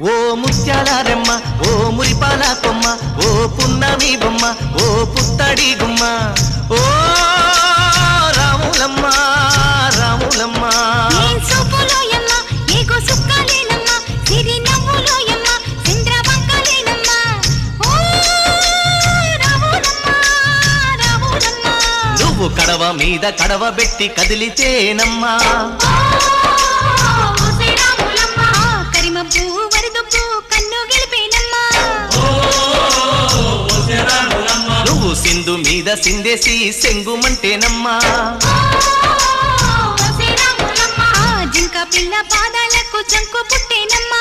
ముత్యాలారెమ్మ ఓ మురిపాల కొమ్మ ఓ పున్నమి బొమ్మ ఓ పుత్తడి గుమ్మ. ఓ రాములమ్మ రాములమ్మ. ఓ నువ్వు కడవ మీద కడవ పెట్టి కదిలితేనమ్మా. ముందు మీద సిందేసి సెంగుమంటేనమ్మా ఓ జింక పిల్ల పాదాలకు చంకు పుట్టేనమ్మా